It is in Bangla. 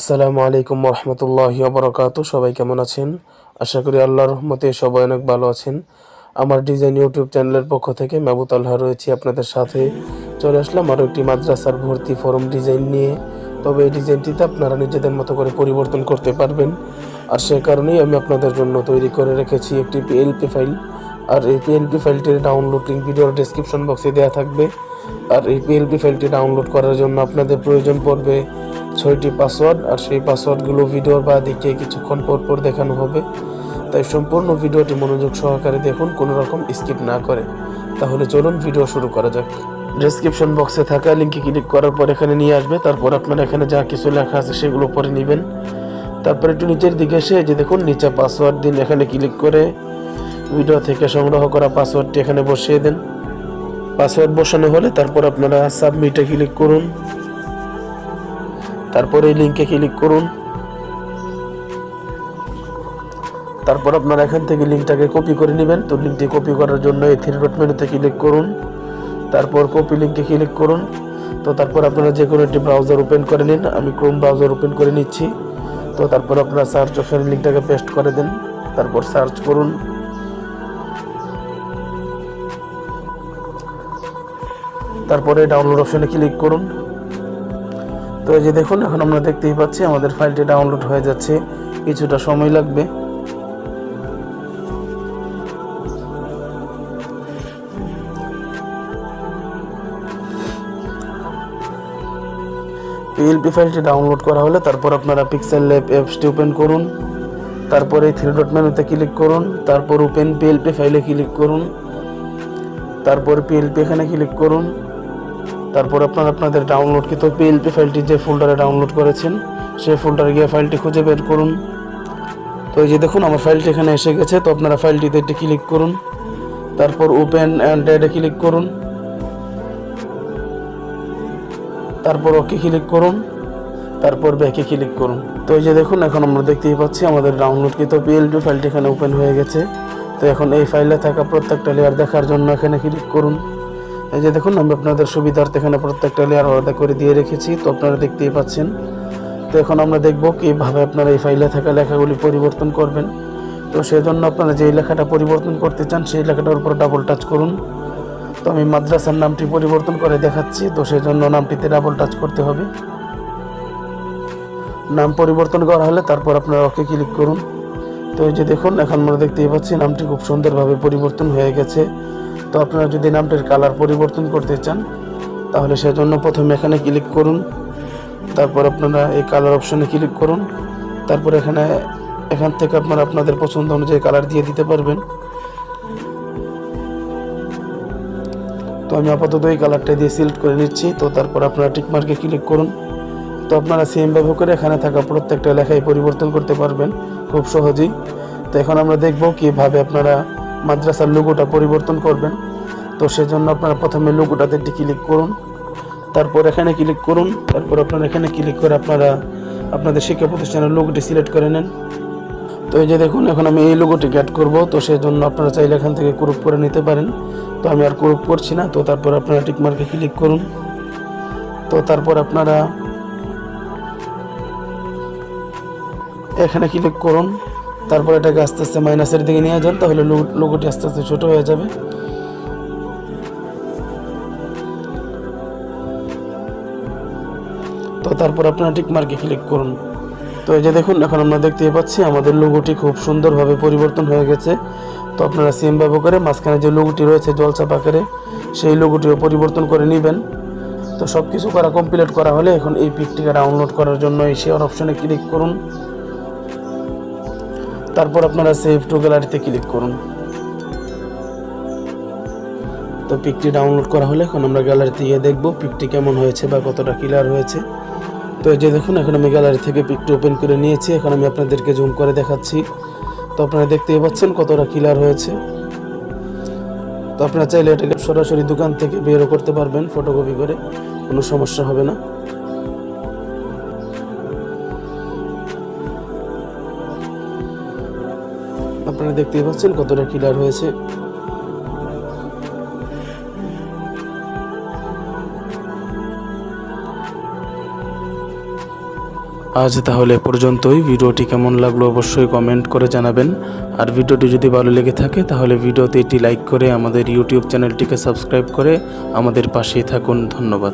আসসালামু আলাইকুম রহমতুল্লাহ বরকাত সবাই কেমন আছেন? আশা করি আল্লাহর রহমতে সবাই অনেক ভালো আছেন। আমার ডিজাইন ইউটিউব চ্যানেলের পক্ষ থেকে মাহবুত আল্লাহ রয়েছি আপনাদের সাথে। চলে আসলাম আরও একটি মাদ্রাসার ভর্তি ফরম ডিজাইন নিয়ে। তবে এই ডিজাইনটিতে আপনারা নিজেদের মতো করে পরিবর্তন করতে পারবেন। আর সে কারণেই আমি আপনাদের জন্য তৈরি করে রেখেছি একটি পিএলপি ফাইল আর এই পিএলপি ফাইলটির ডাউনলোড ভিডিওর ডেসক্রিপশন বক্সে দেওয়া থাকবে। আর এই পিএলপি ফাইলটি ডাউনলোড করার জন্য আপনাদের প্রয়োজন পড়বে ছয়টি পাসওয়ার্ড আর সেই পাসওয়ার্ডগুলো ভিডিওর বা দিকে কিছুক্ষণ পর পর দেখানো হবে। তাই সম্পূর্ণ ভিডিওটি মনোযোগ সহকারে দেখুন, কোনো রকম স্কিপ না করে। তাহলে চলুন ভিডিও শুরু করা যাক। ডেসক্রিপশন বক্সে থাকা লিঙ্কে ক্লিক করার পর এখানে নিয়ে আসবে। তারপর আপনারা এখানে যা কিছু লেখা আছে সেগুলো পরে নেবেন। তারপর একটু নিচের দিকে এসে যে দেখুন, নিচে পাসওয়ার্ড দিন, এখানে ক্লিক করে ভিডিও থেকে সংগ্রহ করা পাসওয়ার্ডটি এখানে বসিয়ে দেন। পাসওয়ার্ড বসানো হলে তারপর আপনারা সাবমিটে ক্লিক করুন। তারপর এই লিঙ্কে ক্লিক করুন। তারপর আপনারা এখান থেকে লিঙ্কটাকে কপি করে নেবেন। তো লিঙ্কটি কপি করার জন্য এই থ্রি ডট মেনুতে ক্লিক করুন। তারপর কপি লিঙ্কে ক্লিক করুন। তো তারপর আপনারা যে কোনো একটি ব্রাউজার ওপেন করে নিন। আমি ক্রোম ব্রাউজার ওপেন করে নিচ্ছি। তো তারপর আপনারা সার্চ অপশানে লিঙ্কটাকে পেস্ট করে দেন। তারপর সার্চ করুন। তারপরে ডাউনলোড অপশানে ক্লিক করুন। তো এই যে দেখুন, এখন আমরা দেখতেই পাচ্ছি আমাদের ফাইলটি ডাউনলোড হয়ে যাচ্ছে। কিছুটা সময় লাগবে। পিএলপি ফাইলটি ডাউনলোড করা হলে তারপর আপনারা পিক্সেল ল্যাব অ্যাপসটি ওপেন করুন। তারপরে থ্রি ডট মেনুতে ক্লিক করুন। তারপর ওপেন পিএলপি ফাইলে ক্লিক করুন। তারপর পিএলপি এখানে ক্লিক করুন। তারপর আপনারা আপনাদের ডাউনলোডকৃত পিএলপি ফাইলটি যে ফোল্ডারে ডাউনলোড করেছেন, সেই ফোল্ডারে গিয়ে ফাইলটি খুঁজে বের করুন। তো এই যে দেখুন, আমার ফাইলটি এখানে এসে গেছে, তো আপনারা ফাইলটিতে একটি ক্লিক করুন। তারপর ওপেন অ্যান্ড এডে ক্লিক করুন। তারপর ওকে ক্লিক করুন। তারপর ব্যাকে ক্লিক করুন। তো এই যে দেখুন, এখন আমরা দেখতেই পাচ্ছি আমাদের ডাউনলোডকৃত পিএলপি ফাইলটি এখানে ওপেন হয়ে গেছে। তো এখন এই ফাইলে থাকা প্রত্যেকটা লেয়ার দেখার জন্য এখানে ক্লিক করুন। এই যে দেখুন আমি আপনাদের সুবিধার্থে এখানে প্রত্যেকটা লেয়ার আলাদা করে দিয়ে রেখেছি, তো আপনারা দেখতেই পাচ্ছেন। তো এখন আমরা দেখব কীভাবে আপনারা এই ফাইলে থাকা লেখাগুলি পরিবর্তন করবেন। তো সেজন্য আপনারা যেই লেখাটা পরিবর্তন করতে চান, সেই লেখাটার উপর ডাবল টাচ করুন। তো আমি মাদ্রাসার নামটি পরিবর্তন করে দেখাচ্ছি, তো সেজন্য নামটিতে ডাবল টাচ করতে হবে। নাম পরিবর্তন করা হলে তারপর আপনারা ওকে ক্লিক করুন। তো এই যে দেখুন, এখন আমরা দেখতেই পাচ্ছি নামটি খুব সুন্দরভাবে পরিবর্তন হয়ে গেছে। তো আপনারা যদি নামটির কালার পরিবর্তন করতে চান, তাহলে সেজন্য প্রথমে এখানে ক্লিক করুন, তারপর আপনারা এই কালার অপশনে ক্লিক করুন, তারপর এখানে, এখান থেকে আপনারা আপনাদের পছন্দ অনুযায়ী কালার দিয়ে দিতে পারবেন। তো আমি আপাতত এই কালারটা দিয়ে সিলেক্ট করে নিচ্ছি, তো তারপর আপনারা টিকমার্কে ক্লিক করুন। তো আপনারা সেম ব্যবহার করে এখানে থাকা প্রত্যেকটা লেখায় পরিবর্তন করতে পারবেন, খুব সহজেই। তো এখন আমরা দেখব কীভাবে আপনারা মাদ্রাসার লোগোটা পরিবর্তন করবেন। তো সেজন্য আপনারা প্রথমে লোগোটাতে ক্লিক করুন। তারপর এখানে ক্লিক করুন। তারপর আপনারা এখানে ক্লিক করে আপনারা আপনাদের শিক্ষা প্রতিষ্ঠানের লোগোটি সিলেক্ট করে নেন। তো এই যে দেখুন, এখন আমি এই লোগোটি অ্যাড করব। তো সেজন্য আপনারা চাইলে এখান থেকে গ্রুপ করে নিতে পারেন। তো আমি আর গ্রুপ করছি না। তো তারপর আপনারা টিকমার্কে ক্লিক করুন। তো তারপর আপনারা এখানে ক্লিক করুন। তারপর এটাকে আস্তে আস্তে মাইনাসের দিকে নিয়ে যান, তাহলে লোগোটি আস্তে আস্তে ছোট হয়ে যাবে। তো তারপর আপনারা টিক মার্কে ক্লিক করুন। তো এই যে দেখুন, এখন আমরা দেখতেই পাচ্ছি আমাদের লোগোটি খুব সুন্দরভাবে পরিবর্তন হয়ে গেছে। তো আপনারা সিম ব্যবহার মাঝখানে যে লোগোটি রয়েছে জলচাপ আকারে, সেই লোগোটিও পরিবর্তন করে নেবেন। তো সব কিছু করা কমপ্লিট করা হলে এখন এই পিকটিকে ডাউনলোড করার জন্য এই শেয়ার অপশনে ক্লিক করুন। তারপর আপনারা সেভ টু গ্যালারিতে ক্লিক করুন। তো পিকটি ডাউনলোড করা হলে এখন আমরা গ্যালারিতে গিয়ে দেখব পিকটি কেমন হয়েছে বা কতটা ক্লিয়ার হয়েছে। তো এই যে দেখুন, এখন আমি গ্যালারি থেকে পিকটি ওপেন করে নিয়েছি। এখন আমি আপনাদেরকে জুম করে দেখাচ্ছি। তো আপনারা দেখতেই পাচ্ছেন কতটা ক্লিয়ার হয়েছে। তো আপনারা চাইলে এটাকে সরাসরি দোকান থেকে বেরও করতে পারবেন ফটোকপি করে, কোনো সমস্যা হবে না। আপনারা দেখতেই পাচ্ছেন কতটা ক্লিয়ার হয়েছে। আজ তাহলে পর্যন্তই। ভিডিওটি কেমন লাগল অবশ্যই কমেন্ট করে জানাবেন। আর ভিডিওটি যদি ভালো লেগে থাকে, তাহলে ভিডিওতে এটি লাইক করে আমাদের ইউটিউব চ্যানেলটিকে সাবস্ক্রাইব করে আমাদের পাশেই থাকুন। ধন্যবাদ।